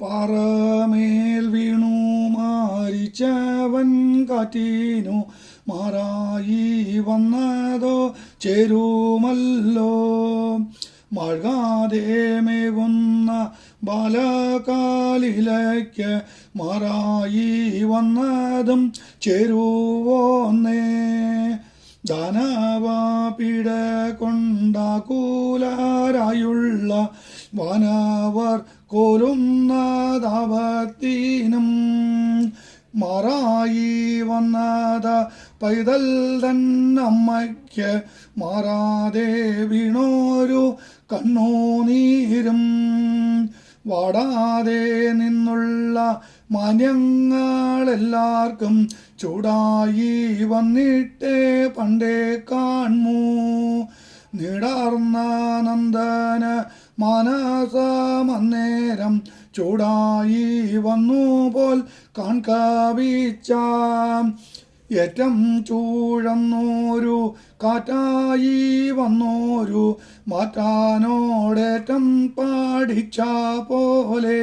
പാറമേൽ വീണു മാരിച്ചവൻ കാറ്റീനു. മാറായി വന്നതോ ചേരുമല്ലോ. മഴകാതെ മേകുന്ന ബാലകാലിലേക്ക് മാറായി വന്നതും ചേരുവോന്നേ ദാനവാ പിട കൊണ്ടാകൂലാരായുള്ള വാനവർ കോലുന്നതാപത്തിനും. മാറായി വന്നത പൈതൽ തന്നമ്മയ്ക്ക് മാറാതെ വീണോരു കണ്ണുനീരും. വാടാതെ നിന്നുള്ള മാന്യങ്ങളെല്ലാവർക്കും ചൂടായി വന്നിട്ടേ പണ്ടേ കാൺമൂ നിടാർന്ന നന്ദന മാനസമന്നേരം ചൂടായി വന്നു പോൽ കാൺകവിച്ചാം. ഏറ്റം ചൂഴന്നോരു കാറ്റായി വന്നോരു മാറ്റാനോടേറ്റം പാടിച്ച പോലെ.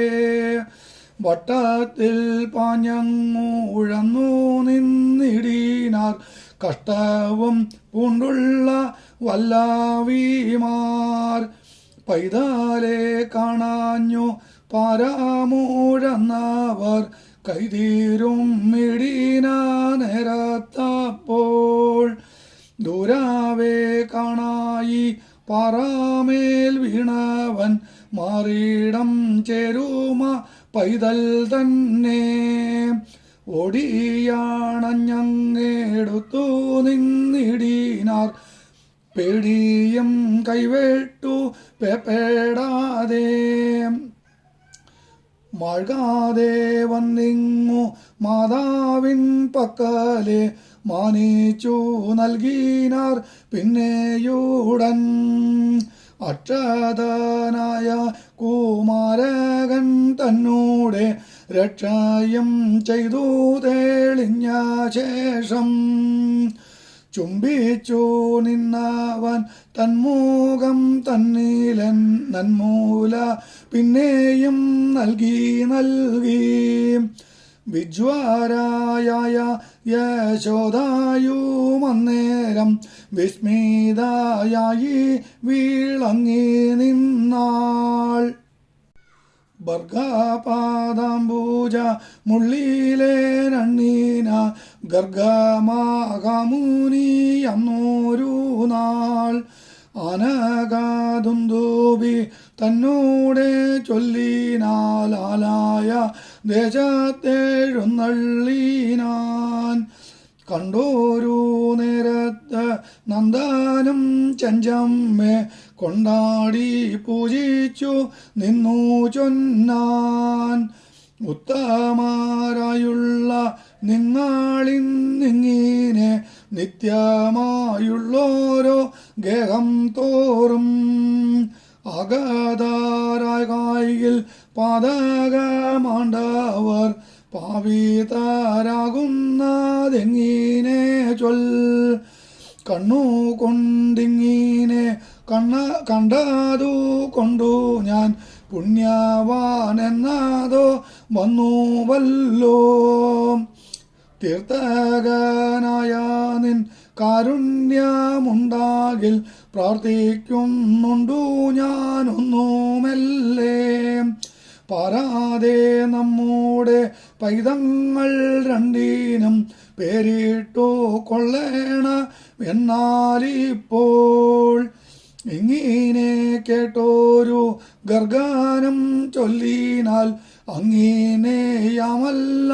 വട്ടത്തിൽ പാഞ്ഞങ്ങൂഴന്നു നിന്നിടീനാർ. കഷ്ടവും പൂണ്ടുള്ള വല്ലാവിമാർ. പൈതാലെ കാണാഞ്ഞു പാരാമൂഴന്നവർ കൈതീരും മിടീന നേരത്തപ്പോൾ ദൂരാവേ കാണായി പാറാമേൽ വീണവൻ മാറിയിടം ചേരുമ പൈതൽ തന്നെ. ഓടിയാണഞ്ഞങ്ങെടുത്തു നിന്നിടീനാർ പേടിയും കൈവേട്ടു പേടാതെ മഴകാതെ വന്നിങ്ങു മാതാവിൻ പക്കലെ മാനിച്ചു നൽകിനാർ പിന്നെയുടൻ അക്ഷതനായ കുമാരകൻ തന്നൂടെ രക്ഷയും ചെയ്തു തെളിഞ്ഞ ശേഷം ചുംബിച്ചു നിന്നാവൻ തന്മൂകം തന്നീലൻ നന്മൂല പിന്നെയും നൽകി നൽകി. വിജ്വാരായ യശോദായുമന്നേരം വിസ്മിതായി വീളങ്ങി നിന്നാൾ. ഭർഗാപാദാംബൂജ മുള്ളിയിലേ നണ്ണീന ഗർഗമാകമുനി അന്നോരു നാൾ. അനകാതുന്തൂപി തന്നൂടെ ചൊല്ലിനാലായ ദേശത്തെഴുന്നള്ളീനാൻ. കണ്ടോരു നേരത്ത് നന്ദാനം ചഞ്ചമ്മെ കൊണ്ടാടി പൂജിച്ചു നിന്നു ചൊന്നാൻ. ഉത്തമാരായുള്ള നിങ്ങളിന്നിങ്ങനെ നിത്യമായുള്ളോരോ ഗേഹം തോറും അഗതാരായ പാതകമാണ്ടവർ പാവീതാരാകുന്നതെങ്ങീനെ ചൊൽ. കണ്ണു കൊണ്ടിങ്ങീനെ കണ്ണ കണ്ടതു കൊണ്ടു ഞാൻ പുണ്യവാൻ വന്നു വന്നുവല്ലോ. തീർത്ഥകനായ നിൻ കാരുണ്യമുണ്ടാകിൽ പ്രാർത്ഥിക്കുന്നുണ്ടു ഞാനൊന്നുമല്ലേ. പാരാതെ നമ്മുടെ പൈതങ്ങൾ രണ്ടീനും പേരിട്ടു കൊള്ളേണ എന്നാലിപ്പോൾ ഇങ്ങനെ കേട്ടോരു ഗർഗാനം ചൊല്ലിനാൽ അങ്ങീനെയമല്ല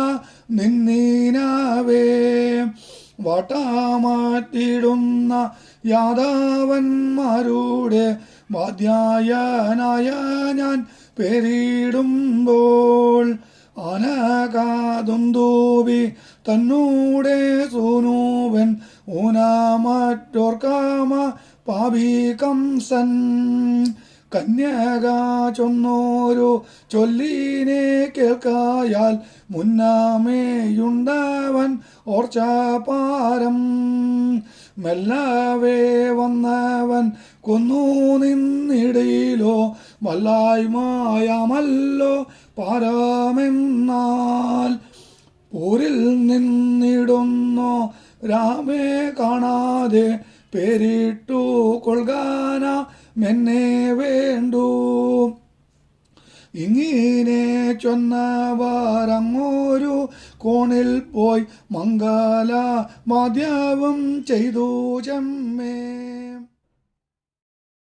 നിന്നീനാവേ. വട്ടാമാറ്റിടുന്ന യാദാവന്മാരുടെ വാദ്യായനായ ഞാൻ പേരിടുമ്പോൾ അനകാതുന്തൂവി തന്നൂടെ സൂനൂവൻ ഊനാമറ്റോർക്കാമ കംസൻ കന്യക ചൊന്നോരു ചൊല്ലീനെ കേൾക്കായാൽ മുന്നാമേയുണ്ടവൻ ഓർച്ചാപാരം. മെല്ലാവേ വന്നവൻ കൊന്നു നിന്നിടയിലോ വല്ലായ്മയമല്ലോ പാരമെന്നാൽ. പോരിൽ നിന്നിടുന്നു രാമേ കാണാതെ പേരിട്ടു കൊൾകാന മെന്നെ വേണ്ടു. ഇങ്ങനെ ചൊന്നവാരങ്ങോരു കോണിൽ പോയി മംഗല വാദ്യവും ചെയ്തു ചെമ്മേ.